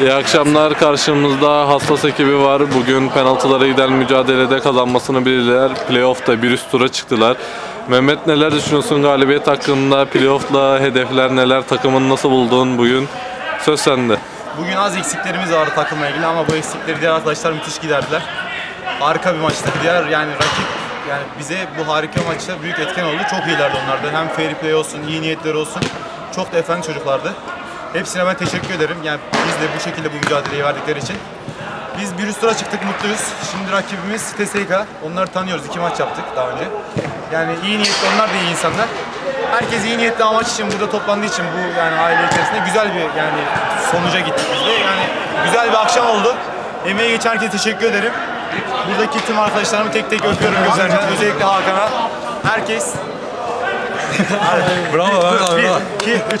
İyi akşamlar. Karşımızda hassas ekibi var. Bugün penaltılara giden mücadelede kazanmasını bildiler. Playoff'ta bir üst tura çıktılar. Mehmet neler düşünüyorsun galibiyet hakkında? Playoff'la hedefler neler? Takımını nasıl buldun bugün? Söz sende. Bugün az eksiklerimiz vardı takımla ilgili ama bu eksikleri diğer arkadaşlar müthiş giderdiler. Harika bir maçtı. Diğer yani rakip yani bize bu harika maçta büyük etken oldu. Çok iyilerdi onlar da. Hem fair play olsun, iyi niyetleri olsun. Çok da efendi çocuklardı. Hepsine ben teşekkür ederim. Yani biz de bu şekilde bu mücadeleyi verdikleri için. Biz bir üst tura çıktık mutluyuz. Şimdi rakibimiz TSK. Onları tanıyoruz. İki maç yaptık daha önce. Yani iyi niyetli onlar da iyi insanlar. Herkes iyi niyetli amaç için burada toplandığı için bu yani aile içerisinde güzel bir yani sonuca gittik biz de. Yani güzel bir akşam oldu. Emeği geçen herkese teşekkür ederim. Buradaki tüm arkadaşlarımı tek tek öpüyorum gözlerinden. Özellikle Hakan'a. Herkes Bravo bravo bir, bravo. iki, üç.